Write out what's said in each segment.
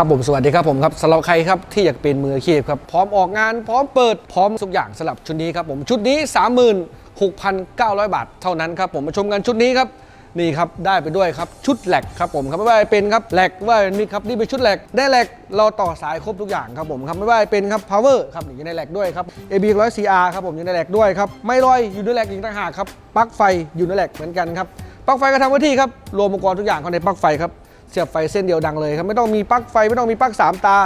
ครับผมสวัสดีครับผมครับสำหรับใครครับที่อยากเป็นมืออาชีพครับพร้อมออกงานพร้อมเปิดพร้อมทุกอย่างสำหรับชุดนี้ครับผมชุดนี้ 36,900 บาทเท่านั้นครับผมมาชมกันชุดนี้ครับนี่ครับได้ไปด้วยครับชุดแหลกครับผมครับไม่ว่าจะเป็นครับแหลกว่ามีครับนี่เป็นชุดแหลกได้แหลกเราต่อสายครบทุกอย่างครับผมครับไม่ว่าจะเป็นครับ power ครับอยู่ในแหลกด้วยครับ AB 100 CR ครับผมอยู่ในแหลกด้วยครับไม่ลอยอยู่ในแหลกอีกต่างหากครับปลั๊กไฟอยู่ในแหลกเหมือนกันครับปลั๊กไฟก็ทำหน้าที่ครับรวมอุปกรณ์ทุกอย่างเข้าในปลั๊กไฟครับ เสียบไฟเส้นเดียวดังเลยครับไม่ต้องมีปลั๊กไฟไม่ต้องมีปลั๊กสามตา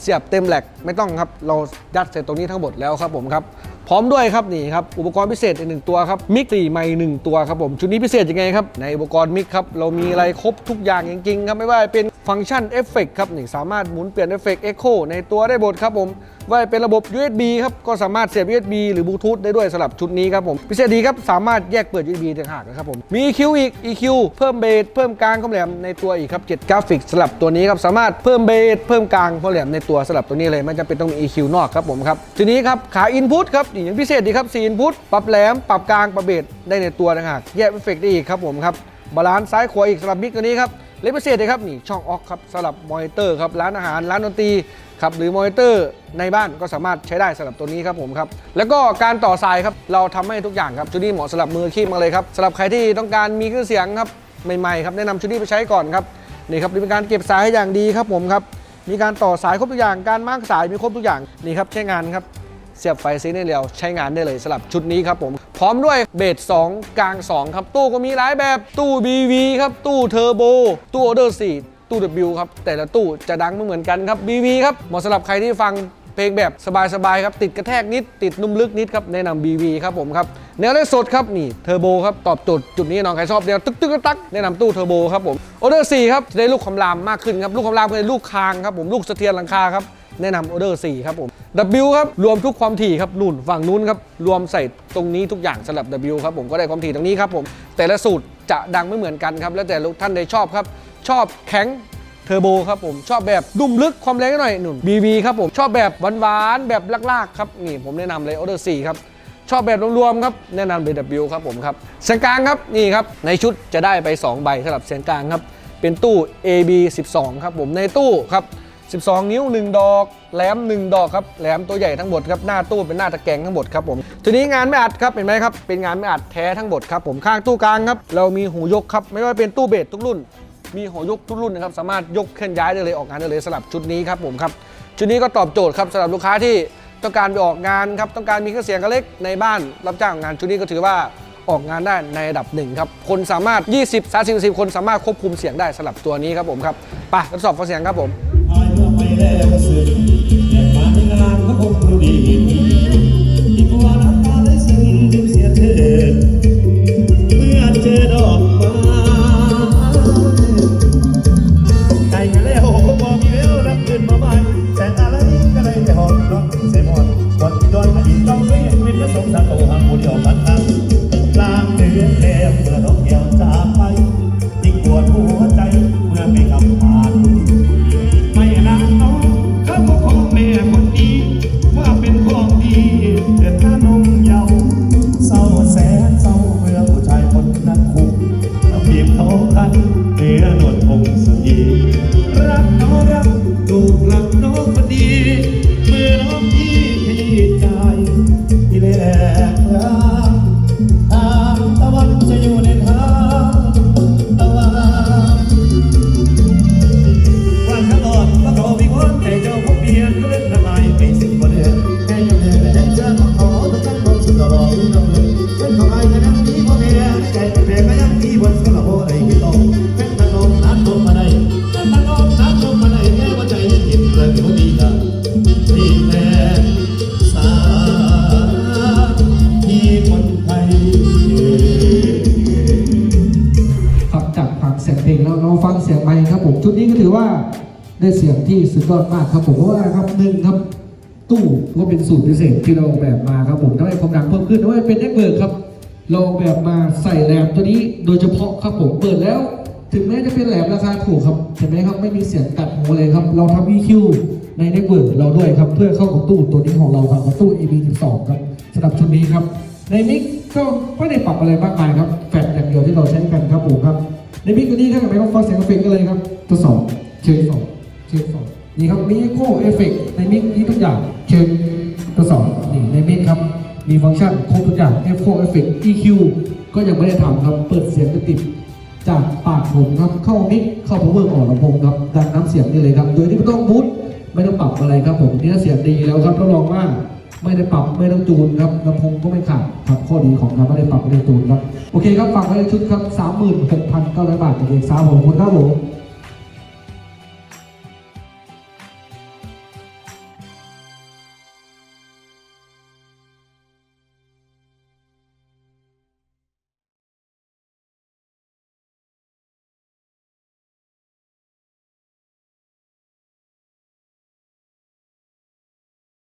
เสียบเต็มแหลกไม่ต้องครับ เรายัดเสร็จตรงนี้ทั้งหมดแล้วครับผมครับพร้อมด้วยครับนี่ครับอุปกรณ์พิเศษอีกหนึ่งตัวครับมิกสี่ไม้หนึ่งตัวครับผมชุดนี้พิเศษยังไงครับในอุปกรณ์มิกครับเรามีอะไรครบทุกอย่างจริงๆครับไม่ว่าเป็น ฟังก์ชันเอฟเฟกครับนี่สามารถหมุนเปลี่ยนเอฟเฟกเอ็กโคในตัวได้หมดครับผมว่าเป็นระบบ USB ครับก็สามารถเสียบ USB หรือบลูทูธได้ด้วยสำหรับชุดนี้ครับผมพิเศษดีครับสามารถแยกเปิด USB ต่างหากนะครับผมมี EQ อีก EQ เพิ่มเบสเพิ่มกลางความแหลมในตัวอีกครับ7กราฟิกสำหรับตัวนี้ครับสามารถเพิ่มเบสเพิ่มกลางความแหลมในตัวสำหรับตัวนี้เลยไม่จำเป็นต้องมี EQ นอกครับผมครับทีนี้ครับขา Input ครับนี่อย่างพิเศษดีครับ4 Input ปรับแหลมปรับกลางปรับเบสได้ในตัวต่างหากแยกเอฟเฟกต์ได้อีกครับผมครับบาลานซ์ซ้ายขวาอีกสำหรับมิกตัวนี้ครับ เลขพิเศษเลยครับนี่ช่องออกครับสำหรับมอนิเตอร์ครับร้านอาหารร้านดนตรีครับหรือมอนิเตอร์ในบ้านก็สามารถใช้ได้สำหรับตัวนี้ครับผมครับแล้วก็การต่อสายครับเราทำให้ทุกอย่างครับชุดนี้เหมาะสำหรับมืออาชีพมาเลยครับสำหรับใครที่ต้องการมีเครื่องเสียงครับใหม่ๆครับแนะนำชุดนี้ไปใช้ก่อนครับนี่ครับมีการเก็บสายให้อย่างดีครับผมครับมีการต่อสายครบทุกอย่างการมาร์กสายมีครบทุกอย่างนี่ครับใช้งานครับเสียบไฟซีนี่เดียวใช้งานได้เลยสำหรับชุดนี้ครับผม พร้อมด้วยเบส2กลาง 2 ครับ ตู้ก็มีหลายแบบตู้ BV ครับ ตู้เทอร์โบ ตู้ออเดอร์4ตู้ W ครับ แต่ละตู้จะดังไม่เหมือนกันครับ BV ครับเหมาะสำหรับใครที่ฟังเพลงแบบสบายๆครับ ติดกระแทกนิด ติดนุ่มลึกนิดครับ แนะนำ BV ครับผมครับแนวเล่นสดครับ นี่เทอร์โบครับ ตอบโจทย์จุดนี้น้องใครชอบแนวตึกตึกตักแนะนำตู้เทอร์โบครับผมออเดอร์4ครับจะได้ลูกคำรามมากขึ้นครับ ลูกคำรามคือลูกคางครับผมลูกสะเทียนหลังคาครับแนะนำออเดอร์4ครับผม W ครับ รวมทุกความถี่ครับนู่นฝั่งนู้นครับ รวมใส่ตรงนี้ทุกอย่างสำหรับ W ครับผมก็ได้ความถี่ตรงนี้ครับผมแต่ละสูตรจะดังไม่เหมือนกันครับ แล้วแต่ท่านใดชอบครับ ชอบแข็งเทอร์โบครับผมชอบแบบดุมลึกความแรงหน่อยหนุ่น BV ครับผมชอบแบบหวานๆแบบลากๆครับนี่ผมแนะนำเลยออเดอร์4ครับชอบแบบรวมๆครับแนะนำ BW ครับผมครับเสียงกลางครับนี่ครับในชุดจะได้ไป 2 ใบสำหรับเสียงกลางครับเป็นตู้ AB 12 ครับผมในตู้ครับ 12 นิ้ว 1 ดอกแหลม 1 ดอกครับแหลมตัวใหญ่ทั้งหมดครับหน้าตู้เป็นหน้าตะแกรงทั้งหมดครับผมทีนี้งานไม่อัดครับเห็นไหมครับเป็นงานไม่อัดแท้ทั้งหมดครับผมข้างตู้กลางครับเรามีหูยกครับไม่ว่าเป็นตู้เบสทุกรุ่น มีหูยกทุกรุ่นนะครับสามารถยกเคลื่อนย้ายได้เลยออกงานได้เลยสำหรับชุดนี้ครับผมครับชุดนี้ก็ตอบโจทย์ครับสำหรับลูกค้าที่ต้องการไปออกงานครับต้องการมีเครื่องเสียงกระเล็กในบ้าน รับจ้างงานชุดนี้ก็ถือว่าออกงานได้ในระดับหนึ่งครับ คนสามารถ 20 30 40คนสามารถควบคุมเสียงได้สำหรับตัวนี้ครับผมครับไปทดสอบฟังเสียงครับผม อายเมื่อไปแล้วสึกแต่ เสียงไมค์ครับผมชุดนี้ก็ถือว่าได้เสียงที่สุดยอดมากครับผมเพราะว่าครับหนึ่งครับ ตู้ก็เป็นสูตรพิเศษที่เราออกแบบมาครับผมทำให้ความดังเพิ่มขึ้นด้วยเป็นเน็ตเวิร์กครับเราออกแบบมาใส่แรมตัวนี้โดยเฉพาะครับผมเปิดแล้ว ถึงแม้จะเป็นแหลมราคาถูกครับเห็นไหมครับไม่มีเสียงตัดหูเลยครับ เราทำ EQ ในเน็ตเวิร์กเราด้วยครับ เพื่อเข้ากับตู้ตัวนี้ของเราครับบตู้ AB12 ครับสำหรับชุดนี้ครับ ในมิกก็ไม่ได้ปรับอะไรมากมายครับแฟลชอย่างเดียวที่เราใช้กันครับผมครับ ในมิกนี้ถ้าเกิดไม่ต้องฟังเสียงเอฟเฟกต์ก็เลยครับทดสอบเชิญสอบเช็คสองนี่ครับมีโคเอฟเฟกในมิกนี้ทุกอย่างเช็คทดสอบนี่ในมิกครับมีฟังก์ชันครบทุกอย่าง F 4 Effect EQ ก็ยังไม่ได้ทำครับเปิดเสียงติดจากปากผมครับเข้ามิกเข้าพาวเวอร์ออกลำโพงครับดังน้ำเสียงนี่เลยครับโดยที่ไม่ต้องบูทไม่ต้องปรับอะไรครับผมเนี่ยเสียงดีแล้วครับรับรองว่า ไม่ได้ปรับไม่ต้องจูนครับลำโพงก็ไม่ขาดครับข้อดีของการไม่ได้ปรับไม่ได้จูนครับโอเคครับฝากไว้ในชุดครับสามหมื่นหกพันเก้าร้อยบาทจากเอกสาวผมคุณครับผม